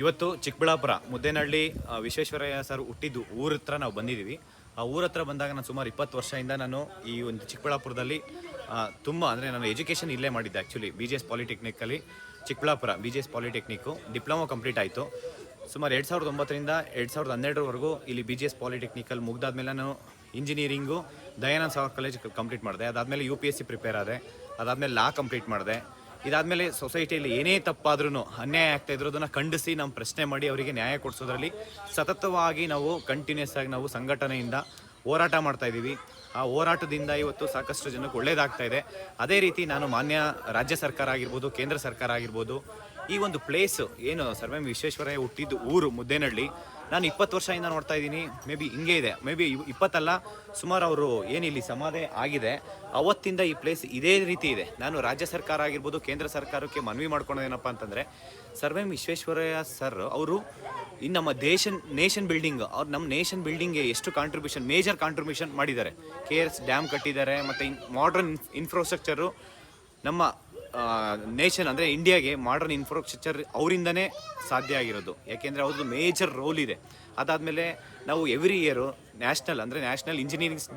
ಇವತ್ತು ಚಿಕ್ಕಬಳ್ಳಾಪುರ, ಮುದ್ದೇನಹಳ್ಳಿ ವಿಶ್ವೇಶ್ವರಯ್ಯ ಸರ್ ಹುಟ್ಟಿದ್ದು ಊರ ಹತ್ರ ನಾವು ಬಂದಿದ್ದೀವಿ. ಆ ಊರ ಹತ್ರ ಬಂದಾಗ ನಾನು ಸುಮಾರು ಇಪ್ಪತ್ತು ವರ್ಷದಿಂದ ನಾನು ಈ ಒಂದು ಚಿಕ್ಕಬಳ್ಳಾಪುರದಲ್ಲಿ ತುಂಬ ಅಂದರೆ ನಾನು ಎಜುಕೇಷನ್ ಇಲ್ಲೇ ಮಾಡಿದ್ದೆ actually B G S ಪಾಲಿಟೆಕ್ನಿಕಲ್ಲಿ Chikkaballapura B G S polytechnic diploma complete ಆಯಿತು. ಸುಮಾರು ಎರಡು ಸಾವಿರದ ಒಂಬತ್ತರಿಂದ ಎರಡು ಸಾವಿರದ ಹನ್ನೆರಡರವರೆಗೂ ಇಲ್ಲಿ ಬಿ ಜಿ ಎಸ್ ಪಾಲಿಟೆಕ್ನಿಕಲ್ ಮುಗ್ದಾದ್ಮೇಲೆ ನಾನು engineering Dayananda Sagar college complete ಮಾಡಿದೆ. ಅದಾದಮೇಲೆ U P S C prepare ಆದೆ. ಅದಾದಮೇಲೆ ಲಾ ಕಂಪ್ಲೀಟ್ ಮಾಡಿದೆ. ಇದಾದಮೇಲೆ ಸೊಸೈಟಿಯಲ್ಲಿ ಏನೇ ತಪ್ಪಾದ್ರೂ ಅನ್ಯಾಯ ಆಗ್ತಾ ಇದ್ರು ಅದನ್ನು ಖಂಡಿಸಿ ನಾವು ಪ್ರಶ್ನೆ ಮಾಡಿ ಅವರಿಗೆ ನ್ಯಾಯ ಕೊಡಿಸೋದ್ರಲ್ಲಿ ಸತತವಾಗಿ ನಾವು ಕಂಟಿನ್ಯೂಸ್ ಆಗಿ ನಾವು ಸಂಘಟನೆಯಿಂದ ಹೋರಾಟ ಮಾಡ್ತಾ ಇದ್ದೀವಿ. ಆ ಹೋರಾಟದಿಂದ ಇವತ್ತು ಸಾಕಷ್ಟು ಜನಕ್ಕೆ ಒಳ್ಳೇದಾಗ್ತಾ ಇದೆ. ಅದೇ ರೀತಿ ನಾನು ಮಾನ್ಯ ರಾಜ್ಯ ಸರ್ಕಾರ ಆಗಿರ್ಬೋದು, ಕೇಂದ್ರ ಸರ್ಕಾರ ಆಗಿರ್ಬೋದು, ಈ ಒಂದು ಪ್ಲೇಸ್ ಏನು ಸರ್ ಎಂ ವಿಶ್ವೇಶ್ವರಯ್ಯ ಹುಟ್ಟಿದ್ದು ಊರು ಮುದ್ದೇನಹಳ್ಳಿ ನಾನು ಇಪ್ಪತ್ತು ವರ್ಷದಿಂದ ನೋಡ್ತಾ ಇದ್ದೀನಿ. ಮೇ ಬಿ ಹಿಂಗೆ ಇದೆ. ಮೇ ಬಿ ಇಪ್ಪತ್ತಲ್ಲ. ಸುಮಾರು ಅವರು ಏನಿಲ್ಲಿ ಸಮಾಧಿ ಆಗಿದೆ. ಅವತ್ತಿಂದ ಈ ಪ್ಲೇಸ್ ಇದೇ ರೀತಿ ಇದೆ. ನಾನು ರಾಜ್ಯ ಸರ್ಕಾರ ಆಗಿರ್ಬೋದು, ಕೇಂದ್ರ ಸರ್ಕಾರಕ್ಕೆ ಮನವಿ ಮಾಡ್ಕೊಳೋದೇನಪ್ಪ ಅಂತಂದರೆ ಸರ್ ಎಂ ವಿಶ್ವೇಶ್ವರಯ್ಯ ಸರ್ ಅವರು ಇನ್ನು ನಮ್ಮ ದೇಶ ನೇಷನ್ ಬಿಲ್ಡಿಂಗ್, ಅವ್ರು ನಮ್ಮ ನೇಷನ್ ಬಿಲ್ಡಿಂಗ್ಗೆ ಎಷ್ಟು ಕಾಂಟ್ರಿಬ್ಯೂಷನ್ ಮೇಜರ್ ಕಾಂಟ್ರಿಬ್ಯೂಷನ್ ಮಾಡಿದ್ದಾರೆ. ಕೆ ಡ್ಯಾಮ್ ಕಟ್ಟಿದ್ದಾರೆ, ಮತ್ತು ಮಾಡ್ರನ್ ಇನ್ಫ್ರಾಸ್ಟ್ರಕ್ಚರು ನಮ್ಮ ನೇಷನ್ ಅಂದರೆ ಇಂಡಿಯಾಗೆ ಮಾಡರ್ನ್ ಇನ್ಫ್ರಾಸ್ಟ್ರಕ್ಚರ್ ಅವರಿಂದನೇ ಸಾಧ್ಯ ಆಗಿರೋದು. ಯಾಕೆಂದರೆ ಅವ್ರದ್ದು ಮೇಜರ್ ರೋಲ್ ಇದೆ. ಅದಾದಮೇಲೆ ನಾವು ಎವ್ರಿ ಇಯರು ನ್ಯಾಷನಲ್ ಅಂದರೆ ನ್ಯಾಷನಲ್ ಇಂಜಿನಿಯರಿಂಗ್ಸ್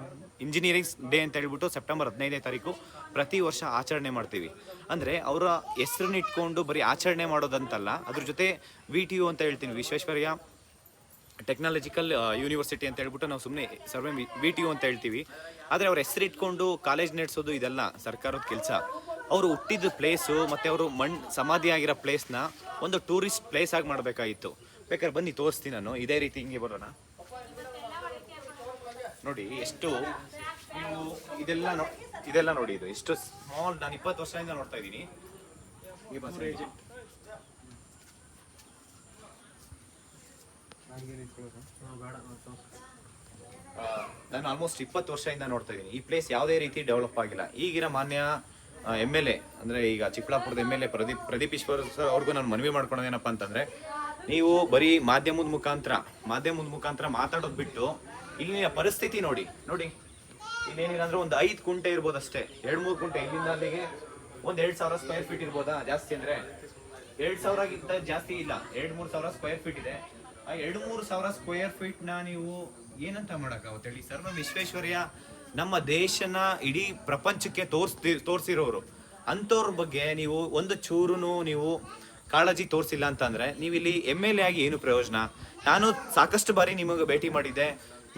ಇಂಜಿನಿಯರಿಂಗ್ಸ್ ಡೇ ಅಂತ ಹೇಳ್ಬಿಟ್ಟು ಸೆಪ್ಟೆಂಬರ್ ಹದಿನೈದನೇ ತಾರೀಕು ಪ್ರತಿ ವರ್ಷ ಆಚರಣೆ ಮಾಡ್ತೀವಿ. ಅಂದರೆ ಅವರ ಹೆಸರನ್ನ ಇಟ್ಕೊಂಡು ಬರೀ ಆಚರಣೆ ಮಾಡೋದಂತಲ್ಲ, ಅದ್ರ ಜೊತೆ ವಿ ಟಿ ಯು ಅಂತ ಹೇಳ್ತೀನಿ ವಿಶ್ವೇಶ್ವರಯ್ಯ ಟೆಕ್ನಾಲಜಿಕಲ್ ಯೂನಿವರ್ಸಿಟಿ ಅಂತ ಹೇಳ್ಬಿಟ್ಟು ನಾವು ಸುಮ್ಮನೆ ಸರ್ವೆ ವಿ ಟಿ ಯು ಅಂತ ಹೇಳ್ತೀವಿ. ಆದರೆ ಅವ್ರ ಹೆಸರಿಟ್ಕೊಂಡು ಕಾಲೇಜ್ ನಡೆಸೋದು ಇದೆಲ್ಲ ಸರ್ಕಾರದ ಕೆಲಸ. ಅವರು ಹುಟ್ಟಿದ ಪ್ಲೇಸು ಮತ್ತು ಅವರು ಮಣ್, ಸಮಾಧಿ ಆಗಿರೋ ಪ್ಲೇಸ್ನ ಒಂದು ಟೂರಿಸ್ಟ್ ಪ್ಲೇಸ್ ಆಗಿ ಮಾಡಬೇಕಾಗಿತ್ತು. ಬೇಕಾದ್ರೆ ಬನ್ನಿ, ತೋರಿಸ್ತೀನಿ ನಾನು. ಇದೇ ರೀತಿ ಹಿಂಗೆ ಬರೋಣ. ನೋಡಿ, ಎಷ್ಟು ನೀವು ಇದೆಲ್ಲ ನೋ ಇದೆಲ್ಲ ನೋಡಿ ಇದು. ಎಷ್ಟು ಸ್ಮಾಲ್ ನಾನು ಇಪ್ಪತ್ತು ವರ್ಷದಿಂದ ನೋಡ್ತಾ ಇದ್ದೀನಿ. ನಾನು ಆಲ್ಮೋಸ್ಟ್ ಇಪ್ಪತ್ತು ವರ್ಷದಿಂದ ನೋಡ್ತಾ ಇದ್ದೀನಿ. ಈ ಪ್ಲೇಸ್ ಯಾವುದೇ ರೀತಿ ಡೆವಲಪ್ ಆಗಿಲ್ಲ. ಈಗಿರೋ ಮಾನ್ಯ ಎಂ ಎಲ್ ಎ ಅಂದರೆ ಈಗ ಚಿಕ್ಕಬಳ್ಳಾಪುರದ M L A Pradeep Pradeep Eshwar sir ಅವ್ರಿಗೂ ನಾನು ಮನವಿ ಮಾಡ್ಕೊಳೋದೇನಪ್ಪ ಅಂತಂದರೆ, ನೀವು ಬರೀ ಮಾಧ್ಯಮದ ಮುಖಾಂತರ ಮಾಧ್ಯಮದ ಮುಖಾಂತರ ಮಾತಾಡೋದು ಬಿಟ್ಟು ಇಲ್ಲಿನ ಪರಿಸ್ಥಿತಿ ನೋಡಿ ನೋಡಿ. ಇಲ್ಲೇನಿಲ್ಲ ಒಂದು ಐದು ಕುಂಟೆ ಇರ್ಬೋದು ಅಷ್ಟೇ. ಎರಡು ಮೂರು ಕುಂಟೆ, ಇಲ್ಲಿಂದ ಅಲ್ಲಿಗೆ ಒಂದು ಎರಡು ಸಾವಿರ ಸ್ಕ್ವೇರ್ ಫೀಟ್ ಇರ್ಬೋದಾ ಜಾಸ್ತಿ ಅಂದ್ರೆ? ಎರಡು ಸಾವಿರಗಿಂತ ಜಾಸ್ತಿ ಇಲ್ಲ. ಎರಡು ಮೂರು ಸಾವಿರ ಸ್ಕ್ವೇರ್ ಫೀಟ್ ಇದೆ. ಆ ಎರಡು ಮೂರು ಸಾವಿರ ಸ್ಕ್ವೇರ್ ಫೀಟ್ನ ನೀವು ಏನಂತ ಮಾಡೋಕ್ಕಾಗುತ್ತೆ ಹೇಳಿ? ನಮ್ಮ ವಿಶ್ವೇಶ್ವರ್ಯ ನಮ್ಮ ದೇಶನ ಇಡೀ ಪ್ರಪಂಚಕ್ಕೆ ತೋರಿಸ್ತಿ, ತೋರಿಸಿರೋರು. ಅಂಥವ್ರ ಬಗ್ಗೆ ನೀವು ಒಂದು ಚೂರು ನೀವು ಕಾಳಜಿ ತೋರಿಸಿಲ್ಲ ಅಂತಂದರೆ ನೀವು ಇಲ್ಲಿ ಎಂ ಎಲ್ ಎ ಆಗಿ ಏನು ಪ್ರಯೋಜನ? ನಾನು ಸಾಕಷ್ಟು ಬಾರಿ ನಿಮಗೆ ಭೇಟಿ ಮಾಡಿದ್ದೆ.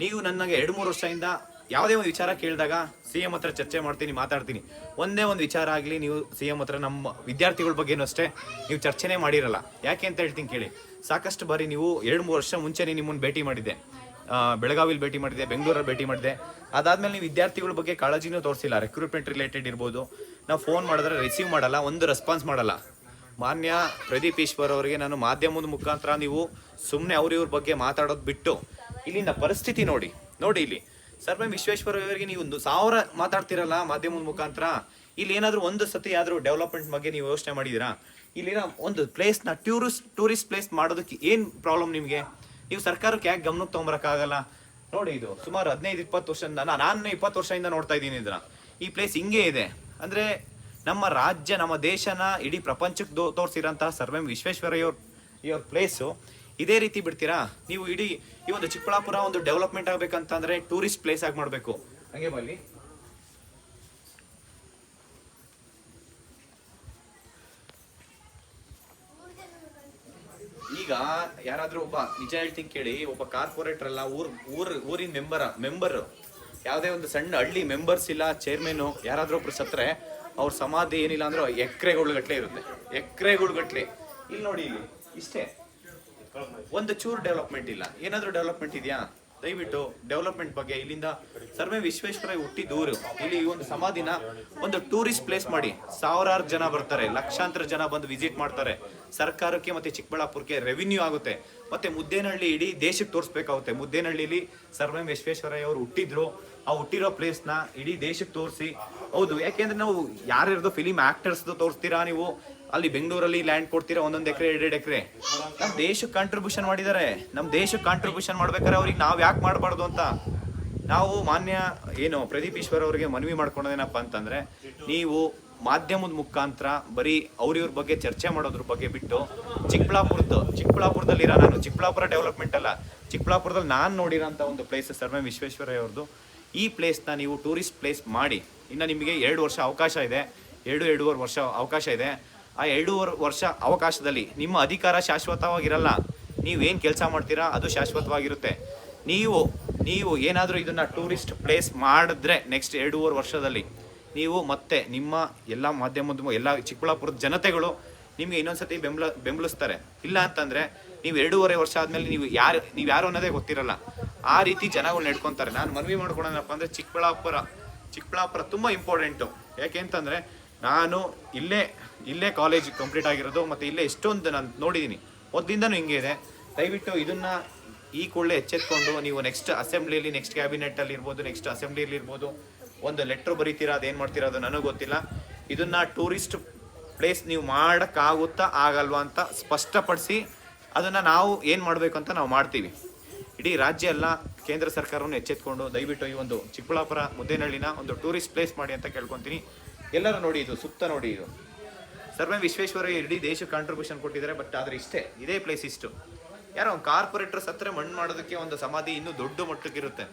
ನೀವು ನನಗೆ ಎರಡು, ಮೂರು ವರ್ಷದಿಂದ ಯಾವುದೇ ಒಂದು ವಿಚಾರ ಕೇಳಿದಾಗ ಸಿ ಎಂ ಹತ್ರ ಚರ್ಚೆ ಮಾಡ್ತೀನಿ, ಮಾತಾಡ್ತೀನಿ. ಒಂದೇ ಒಂದು ವಿಚಾರ ಆಗಲಿ ನೀವು ಸಿ ಎಂ ಹತ್ರ ನಮ್ಮ ವಿದ್ಯಾರ್ಥಿಗಳ ಬಗ್ಗೆನೂ ಅಷ್ಟೇ ನೀವು ಚರ್ಚೆನೇ ಮಾಡಿರಲ್ಲ. ಯಾಕೆ ಅಂತ ಹೇಳ್ತೀನಿ ಕೇಳಿ. ಸಾಕಷ್ಟು ಬಾರಿ ನೀವು ಎರಡು, ಮೂರು ವರ್ಷ ಮುಂಚೆನೇ ನಿಮ್ಮನ್ನು ಭೇಟಿ ಮಾಡಿದ್ದೆ. ಬೆಳಗಾವಿಲಿ ಭೇಟಿ ಮಾಡಿದೆ, ಬೆಂಗಳೂರಲ್ಲಿ ಭೇಟಿ ಮಾಡಿದೆ. ಅದಾದ್ಮೇಲೆ ನೀವು ವಿದ್ಯಾರ್ಥಿಗಳ ಬಗ್ಗೆ ಕಾಳಜಿನೂ ತೋರಿಸಿಲ್ಲ ರಿಕ್ರೂಟ್ಮೆಂಟ್ ರಿಲೇಟೆಡ್ ಇರ್ಬೋದು. ನಾವು ಫೋನ್ ಮಾಡಿದ್ರೆ ರಿಸೀವ್ ಮಾಡಲ್ಲ, ಒಂದು ರೆಸ್ಪಾನ್ಸ್ ಮಾಡಲ್ಲ. ಮಾನ್ಯ ಪ್ರದೀಪ್ ಈಶ್ವರ್ ಅವರಿಗೆ ನಾನು ಮಾಧ್ಯಮದ ಮುಖಾಂತರ ನೀವು ಸುಮ್ಮನೆ ಅವ್ರ ಇವ್ರ ಬಗ್ಗೆ ಮಾತಾಡೋದು ಬಿಟ್ಟು ಇಲ್ಲಿನ ಪರಿಸ್ಥಿತಿ ನೋಡಿ ನೋಡಿ ಇಲ್ಲಿ. ಸರ್ ಎಂ ವಿಶ್ವೇಶ್ವರಯ್ಯವರಿಗೆ ನೀವು ಒಂದು ಸಾವಿರ ಮಾತಾಡ್ತಿರಲ್ಲ ಮಾಧ್ಯಮದ ಮುಖಾಂತರ, ಇಲ್ಲಿ ಏನಾದರೂ ಒಂದು ಸತಿ ಆದರೂ ಡೆವಲಪ್ಮೆಂಟ್ ಬಗ್ಗೆ ನೀವು ಯೋಚನೆ ಮಾಡಿದ್ದೀರಾ? ಇಲ್ಲಿನ ಒಂದು ಪ್ಲೇಸ್ನ ಟೂರಿಸ್ಟ್ ಟೂರಿಸ್ಟ್ ಪ್ಲೇಸ್ ಮಾಡೋದಕ್ಕೆ ಏನು ಪ್ರಾಬ್ಲಮ್ ನಿಮಗೆ? ನೀವು ಸರ್ಕಾರಕ್ಕೆ ಯಾಕೆ ಗಮನಕ್ಕೆ ತೊಗೊಂಬರಕ್ಕಾಗಲ್ಲ? ನೋಡಿ ಇದು ಸುಮಾರು ಹದಿನೈದು, ಇಪ್ಪತ್ತು ವರ್ಷದಿಂದ ನಾನು ಇಪ್ಪತ್ತು ವರ್ಷದಿಂದ ನೋಡ್ತಾ ಇದ್ದೀನಿ ಇದನ್ನ. ಈ ಪ್ಲೇಸ್ ಹಿಂಗೆ ಇದೆ. ಅಂದರೆ ನಮ್ಮ ರಾಜ್ಯ, ನಮ್ಮ ದೇಶನ ಇಡೀ ಪ್ರಪಂಚಕ್ಕೆ ದೋ ತೋರಿಸಿರೋಂತಹ ಸರ್ ಎಂ ವಿಶ್ವೇಶ್ವರಯ್ಯ ಇವ್ರ ಪ್ಲೇಸು ಇದೇ ರೀತಿ ಬಿಡ್ತೀರಾ? ನೀವು ಇಡೀ ಈ ಒಂದು ಚಿಕ್ಕಬಳ್ಳಾಪುರ ಒಂದು ಡೆವಲಪ್ಮೆಂಟ್ ಆಗ್ಬೇಕಂತಂದ್ರೆ ಟೂರಿಸ್ಟ್ ಪ್ಲೇಸ್ ಆಗಿ ಮಾಡಬೇಕು. ಹಂಗೆ ಬಲ್ಲಿ ಈಗ ಯಾರಾದ್ರೂ ಒಬ್ಬ ನಿಜ ಹೇಳ್ತೀನಿ ಕೇಳಿ, ಒಬ್ಬ ಕಾರ್ಪೊರೇಟರ್ ಅಲ್ಲ, ಊರ್ ಊರ್, ಊರಿನ ಮೆಂಬರ್ ಮೆಂಬರ್ ಯಾವುದೇ ಒಂದು ಸಣ್ಣ ಹಳ್ಳಿ ಮೆಂಬರ್ಸ್ ಇಲ್ಲ ಚೇರ್ಮನ್ ಯಾರಾದ್ರೂ ಒಬ್ರು ಸತ್ರೆ ಅವ್ರ ಸಮಾಧಿ ಏನಿಲ್ಲ ಅಂದ್ರೆ ಎಕರೆಗಳು ಗಟ್ಲೆ ಇರುತ್ತೆ. ಎಕರೆಗಳು ಗಟ್ಲೆ. ಇಲ್ಲಿ ನೋಡಿ ಇಲ್ಲಿ, ಇಷ್ಟೇ. ಒಂದು ಚೂರು ಡೆವಲಪ್ಮೆಂಟ್ ಇಲ್ಲ. ಏನಾದ್ರೂ ಡೆವಲಪ್ಮೆಂಟ್ ಇದೆಯಾ? ದಯವಿಟ್ಟು ಡೆವಲಪ್ಮೆಂಟ್ ಬಗ್ಗೆ ಇಲ್ಲಿಂದ ಸರ್ವೆ ವಿಶ್ವೇಶ್ವರಯ್ಯ ಹುಟ್ಟಿದ ಊರು ಇಲ್ಲಿ ಒಂದು ಸಮಾಧಿನ ಒಂದು ಟೂರಿಸ್ಟ್ ಪ್ಲೇಸ್ ಮಾಡಿ. ಸಾವಿರಾರು ಜನ ಬರ್ತಾರೆ, ಲಕ್ಷಾಂತರ ಜನ ಬಂದು ವಿಸಿಟ್ ಮಾಡ್ತಾರೆ. ಸರ್ಕಾರಕ್ಕೆ ಮತ್ತೆ ಚಿಕ್ಕಬಳ್ಳಾಪುರಕ್ಕೆ ರೆವಿನ್ಯೂ ಆಗುತ್ತೆ. ಮತ್ತೆ ಮುದ್ದೇನಹಳ್ಳಿ ಇಡೀ ದೇಶಕ್ಕೆ ತೋರಿಸ್ಬೇಕಾಗುತ್ತೆ. ಮುದ್ದೇನಹಳ್ಳಿಲಿ ಸರ್ವೆ ವಿಶ್ವೇಶ್ವರಯ್ಯ ಅವರು ಹುಟ್ಟಿದ್ರು. ಆ ಹುಟ್ಟಿರೋ ಪ್ಲೇಸ್ನ ಇಡೀ ದೇಶಕ್ಕೆ ತೋರಿಸಿ. ಹೌದು, ಯಾಕೆಂದ್ರೆ ನಾವು ಯಾರ್ಯಾರ್ದು ಫಿಲಿಮ್ ಆಕ್ಟರ್ಸ್ದು ತೋರಿಸ್ತೀರಾ ನೀವು? ಅಲ್ಲಿ ಬೆಂಗಳೂರಲ್ಲಿ ಲ್ಯಾಂಡ್ ಕೊಡ್ತೀರಾ? ಒಂದೊಂದು ಎಕರೆ, ಎರಡೆರಡು ಎಕರೆ. ನಮ್ಮ ದೇಶಕ್ಕೆ ಕಾಂಟ್ರಿಬ್ಯೂಷನ್ ಮಾಡಿದ್ದಾರೆ ನಮ್ಮ ದೇಶಕ್ಕೆ ಕಾಂಟ್ರಿಬ್ಯೂಷನ್ ಮಾಡ್ಬೇಕಾದ್ರೆ ಅವ್ರಿಗೆ ನಾವು ಯಾಕೆ ಮಾಡಬಾರ್ದು ಅಂತ? ನಾವು ಮಾನ್ಯ ಏನು ಪ್ರದೀಪ್ ಈಶ್ವರ್ ಅವರಿಗೆ ಮನವಿ ಮಾಡ್ಕೊಳೋದೇನಪ್ಪ ಅಂತಂದ್ರೆ, ನೀವು ಮಾಧ್ಯಮದ ಮುಖಾಂತರ ಬರೀ ಅವ್ರಿವ್ರ ಬಗ್ಗೆ ಚರ್ಚೆ ಮಾಡೋದ್ರ ಬಗ್ಗೆ ಬಿಟ್ಟು ಚಿಕ್ಕಬಳ್ಳಾಪುರದ್ದು ಚಿಕ್ಕಬಳ್ಳಾಪುರದಲ್ಲಿರೋ ನಾನು? ಚಿಕ್ಕಬಳ್ಳಾಪುರ ಡೆವಲಪ್ಮೆಂಟ್ ಅಲ್ಲ. ಚಿಕ್ಕಬಳ್ಳಾಪುರದಲ್ಲಿ ನಾನು ನೋಡಿರೋಂಥ ಒಂದು ಪ್ಲೇಸ್ ಸರ್ ಎಂ ವಿಶ್ವೇಶ್ವರಯ್ಯ ಅವ್ರದ್ದು ಈ ಪ್ಲೇಸ್ನ ನೀವು ಟೂರಿಸ್ಟ್ ಪ್ಲೇಸ್ ಮಾಡಿ. ಇನ್ನು ನಿಮಗೆ ಎರಡು ವರ್ಷ ಅವಕಾಶ ಇದೆ. ಎರಡು, ಎರಡೂವರೆ ವರ್ಷ ಅವಕಾಶ ಇದೆ. ಆ ಎರಡೂವರೆ ವರ್ಷ ಅವಕಾಶದಲ್ಲಿ ನಿಮ್ಮ ಅಧಿಕಾರ ಶಾಶ್ವತವಾಗಿರಲ್ಲ, ನೀವೇನು ಕೆಲಸ ಮಾಡ್ತೀರಾ ಅದು ಶಾಶ್ವತವಾಗಿರುತ್ತೆ. ನೀವು ನೀವು ಏನಾದರೂ ಇದನ್ನು ಟೂರಿಸ್ಟ್ ಪ್ಲೇಸ್ ಮಾಡಿದ್ರೆ ನೆಕ್ಸ್ಟ್ ಎರಡೂವರೆ ವರ್ಷದಲ್ಲಿ, ನೀವು ಮತ್ತೆ ನಿಮ್ಮ ಎಲ್ಲ ಮಾಧ್ಯಮದ ಎಲ್ಲ ಚಿಕ್ಕಬಳ್ಳಾಪುರದ ಜನತೆಗಳು ನಿಮಗೆ ಇನ್ನೊಂದ್ಸತಿ ಬೆಂಬಲ ಬೆಂಬಲಿಸ್ತಾರೆ. ಇಲ್ಲ ಅಂತಂದರೆ ನೀವು ಎರಡೂವರೆ ವರ್ಷ ಆದಮೇಲೆ ನೀವು ಯಾರು ನೀವು ಯಾರು ಅನ್ನೋದೇ ಗೊತ್ತಿರಲ್ಲ. ಆ ರೀತಿ ಜನಗಳು ನಡ್ಕೊತಾರೆ ನಾನು ಮನವಿ ಮಾಡ್ಕೊಳೋಣಪ್ಪ ಅಂದರೆ ಚಿಕ್ಕಬಳ್ಳಾಪುರ ಚಿಕ್ಕಬಳ್ಳಾಪುರ ತುಂಬ ಇಂಪಾರ್ಟೆಂಟು ಯಾಕೆ ಅಂತಂದರೆ ನಾನು ಇಲ್ಲೇ ಇಲ್ಲೇ ಕಾಲೇಜ್ ಕಂಪ್ಲೀಟ್ ಆಗಿರೋದು, ಮತ್ತು ಇಲ್ಲೇ ಎಷ್ಟೊಂದು ನಾನು ನೋಡಿದ್ದೀನಿ ಮೊದಲಿಂದನೂ ಹಿಂಗೆ ಇದೆ. ದಯವಿಟ್ಟು ಇದನ್ನು ಈ ಕೂಡಲೇ ಎಚ್ಚೆತ್ಕೊಂಡು ನೀವು ನೆಕ್ಸ್ಟ್ ಅಸೆಂಬ್ಲಿಯಲ್ಲಿ ನೆಕ್ಸ್ಟ್ ಕ್ಯಾಬಿನೆಟ್ಟಲ್ಲಿ ಇರ್ಬೋದು ನೆಕ್ಸ್ಟ್ ಅಸೆಂಬ್ಲಿಯಲ್ಲಿ ಇರ್ಬೋದು, ಒಂದು ಲೆಟ್ರ್ ಬರೀತೀರಾ ಅದೇನು ಮಾಡ್ತೀರಾ ಅದು ನನಗೆ ಗೊತ್ತಿಲ್ಲ. ಇದನ್ನು ಟೂರಿಸ್ಟ್ ಪ್ಲೇಸ್ ನೀವು ಮಾಡೋಕ್ಕಾಗುತ್ತಾ ಆಗಲ್ವಾ ಅಂತ ಸ್ಪಷ್ಟಪಡಿಸಿ ಅದನ್ನು ನಾವು ಏನು ಮಾಡಬೇಕು ಅಂತ ನಾವು ಮಾಡ್ತೀವಿ. ಇಡೀ ರಾಜ್ಯ ಎಲ್ಲ ಕೇಂದ್ರ ಸರ್ಕಾರವನ್ನು ಎಚ್ಚೆತ್ಕೊಂಡು ದಯವಿಟ್ಟು ಈ ಒಂದು ಚಿಕ್ಕಬಳ್ಳಾಪುರ, ಮುದ್ದೇನಹಳ್ಳಿನ ಒಂದು ಟೂರಿಸ್ಟ್ ಪ್ಲೇಸ್ ಮಾಡಿ ಅಂತ ಕೇಳ್ಕೊತೀನಿ. ಎಲ್ಲರೂ ನೋಡಿ ಇದು, ಸುತ್ತ ನೋಡಿ ಇದು. ಸರ್ವೆ ವಿಶ್ವೇಶ್ವರಯ್ಯ ಇಡೀ ದೇಶಕ್ಕೆ ಕಾಂಟ್ರಿಬ್ಯೂಷನ್ ಕೊಟ್ಟಿದ್ದಾರೆ ಬಟ್ ಆದರೆ ಇಷ್ಟೇ, ಇದೇ ಪ್ಲೇಸ್ ಇಷ್ಟು. ಯಾರೋ ಒಂದು ಕಾರ್ಪೊರೇಟರ್ ಸತ್ತರೆ ಮಣ್ಣು ಮಾಡೋದಕ್ಕೆ ಒಂದು ಸಮಾಧಿ ಇನ್ನೂ ದೊಡ್ಡ ಮಟ್ಟಕ್ಕೆ ಇರುತ್ತೆ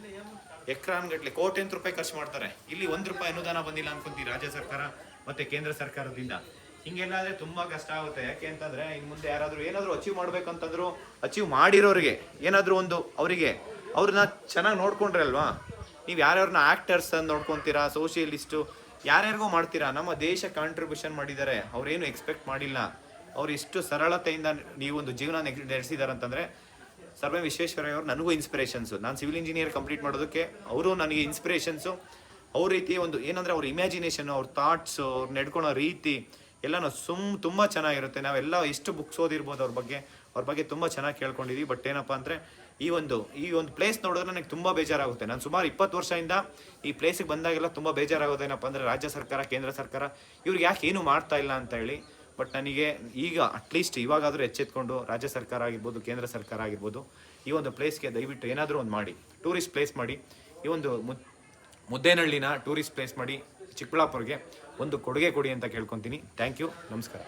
ಎಕ್ರಾನ್ ಗಟ್ಲೆ ಕೋಟ್ಯಂತ ರೂಪಾಯಿ ಖರ್ಚು ಮಾಡ್ತಾರೆ. ಇಲ್ಲಿ ಒಂದು ರೂಪಾಯಿ ಅನುದಾನ ಬಂದಿಲ್ಲ ಅನ್ಕೊಂತೀವಿ ರಾಜ್ಯ ಸರ್ಕಾರ ಮತ್ತೆ ಕೇಂದ್ರ ಸರ್ಕಾರದಿಂದ. ಹಿಂಗೆಲ್ಲ ಆದ್ರೆ ತುಂಬಾ ಕಷ್ಟ ಆಗುತ್ತೆ. ಯಾಕೆ ಅಂತಂದ್ರೆ ಇನ್ನು ಮುಂದೆ ಯಾರಾದರೂ ಏನಾದರೂ ಅಚೀವ್ ಮಾಡ್ಬೇಕಂತಂದ್ರು ಅಚೀವ್ ಮಾಡಿರೋರಿಗೆ ಏನಾದರೂ ಒಂದು ಅವರಿಗೆ, ಅವ್ರನ್ನ ಚೆನ್ನಾಗಿ ನೋಡ್ಕೊಂಡ್ರೆ ಅಲ್ವಾ? ನೀವು ಯಾರ್ಯಾರನ್ನ ಆಕ್ಟರ್ಸ್ ಅಂತ ನೋಡ್ಕೊಂತೀರಾ ಸೋಷಿಯಲಿಸ್ಟು ಯಾರ್ಯಾರಿಗೋ ಮಾಡ್ತೀರಾ? ನಮ್ಮ ದೇಶ ಕಾಂಟ್ರಿಬ್ಯೂಷನ್ ಮಾಡಿದ್ದಾರೆ. ಅವ್ರೇನು ಎಕ್ಸ್ಪೆಕ್ಟ್ ಮಾಡಿಲ್ಲ. ಅವ್ರು ಎಷ್ಟು ಸರಳತೆಯಿಂದ ನೀವು ಒಂದು ಜೀವನ ನಡೆಸಿದ್ದಾರೆ ಅಂತಂದ್ರೆ ಸರ್ವೆ ವಿಶ್ವೇಶ್ವರಯ್ಯ ಅವರು ನನಗೂ ಇನ್ಸ್ಪಿರೇಷನ್ಸು ನಾನು ಸಿವಿಲ್ ಇಂಜಿನಿಯರ್ ಕಂಪ್ಲೀಟ್ ಮಾಡೋದಕ್ಕೆ ಅವರು ನನಗೆ ಇನ್ಸ್ಪಿರೇಷನ್ಸು ಅವ್ರ ರೀತಿ ಒಂದು ಏನಂದ್ರೆ ಅವ್ರ ಇಮ್ಯಾಜಿನೇಷನ್ ಅವ್ರ ಥಾಟ್ಸು ಅವ್ರು ನಡ್ಕೊಳೋ ರೀತಿ ಎಲ್ಲನೂ ಸುಮ್ ತುಂಬ ಚೆನ್ನಾಗಿರುತ್ತೆ. ನಾವೆಲ್ಲ ಎಷ್ಟು ಬುಕ್ಸ್ ಓದಿರ್ಬೋದು ಅವ್ರ ಬಗ್ಗೆ. ಅವ್ರ ಬಗ್ಗೆ ತುಂಬ ಚೆನ್ನಾಗಿ ಕೇಳ್ಕೊಂಡಿದ್ದೀವಿ ಬಟ್ ಏನಪ್ಪ ಅಂದರೆ ಈ ಒಂದು ಈ ಒಂದು ಪ್ಲೇಸ್ ನೋಡಿದ್ರೆ ನನಗೆ ತುಂಬ ಬೇಜಾರಾಗುತ್ತೆ. ನಾನು ಸುಮಾರು ಇಪ್ಪತ್ತು ವರ್ಷದಿಂದ ಈ ಪ್ಲೇಸಿಗೆ ಬಂದಾಗೆಲ್ಲ ತುಂಬ ಬೇಜಾರಾಗೋದು ಏನಪ್ಪ ಅಂದರೆ ರಾಜ್ಯ ಸರ್ಕಾರ, ಕೇಂದ್ರ ಸರ್ಕಾರ ಇವ್ರಿಗೆ ಯಾಕೆ ಏನು ಮಾಡ್ತಾ ಇಲ್ಲ ಅಂತ ಹೇಳಿ. ಬಟ್ ನನಗೆ ಈಗ ಅಟ್ಲೀಸ್ಟ್ ಇವಾಗಾದರೂ ಎಚ್ಚೆತ್ಕೊಂಡು ರಾಜ್ಯ ಸರ್ಕಾರ ಆಗಿರ್ಬೋದು, ಕೇಂದ್ರ ಸರ್ಕಾರ ಆಗಿರ್ಬೋದು ಈ ಒಂದು ಪ್ಲೇಸ್ಗೆ ದಯವಿಟ್ಟು ಏನಾದರೂ ಒಂದು ಮಾಡಿ. ಟೂರಿಸ್ಟ್ ಪ್ಲೇಸ್ ಮಾಡಿ. ಈ ಒಂದು ಮುದ್ ಮುದ್ದೇನಹಳ್ಳಿನ ಟೂರಿಸ್ಟ್ ಪ್ಲೇಸ್ ಮಾಡಿ. ಚಿಕ್ಕಬಳ್ಳಾಪುರಗೆ ಒಂದು ಕೊಡುಗೆ ಕೊಡಿ ಅಂತ ಕೇಳ್ಕೊತೀನಿ. ಥ್ಯಾಂಕ್ ಯು ನಮಸ್ಕಾರ.